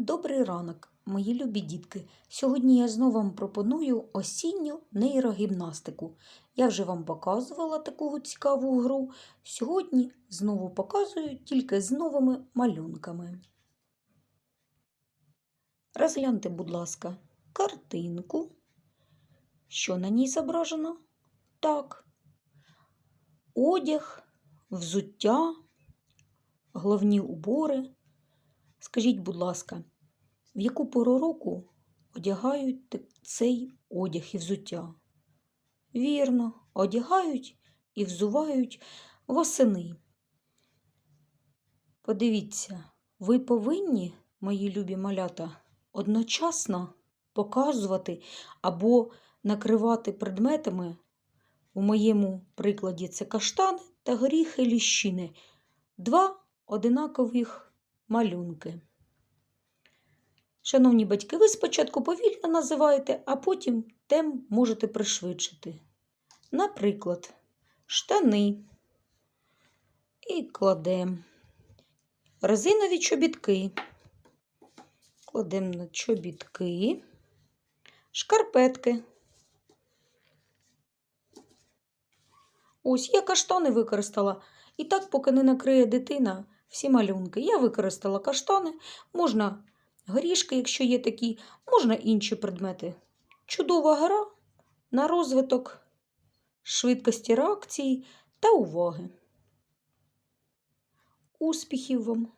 Добрий ранок, мої любі дітки. Сьогодні я знову вам пропоную осінню нейрогімнастику. Я вже вам показувала таку цікаву гру. Сьогодні знову показую тільки з новими малюнками. Розгляньте, будь ласка, картинку. Що на ній зображено? Так. Одяг, взуття, головні убори. Скажіть, будь ласка, в яку пору року одягають цей одяг і взуття? Вірно, одягають і взувають восени. Подивіться, ви повинні, мої любі малята, одночасно показувати або накривати предметами. У моєму прикладі це каштани та горіхи ліщини. Два одинакових малюнки. Шановні батьки, ви спочатку повільно називаєте, а потім тем можете пришвидшити. Наприклад, штани і кладемо резинові чобітки. Кладемо на чобітки, шкарпетки. Ось я каштани використала. І так, поки не накриє дитина всі малюнки. Я використала каштани, можна горішки, якщо є такі, можна інші предмети. Чудова гра на розвиток швидкості реакції та уваги. Успіхів вам!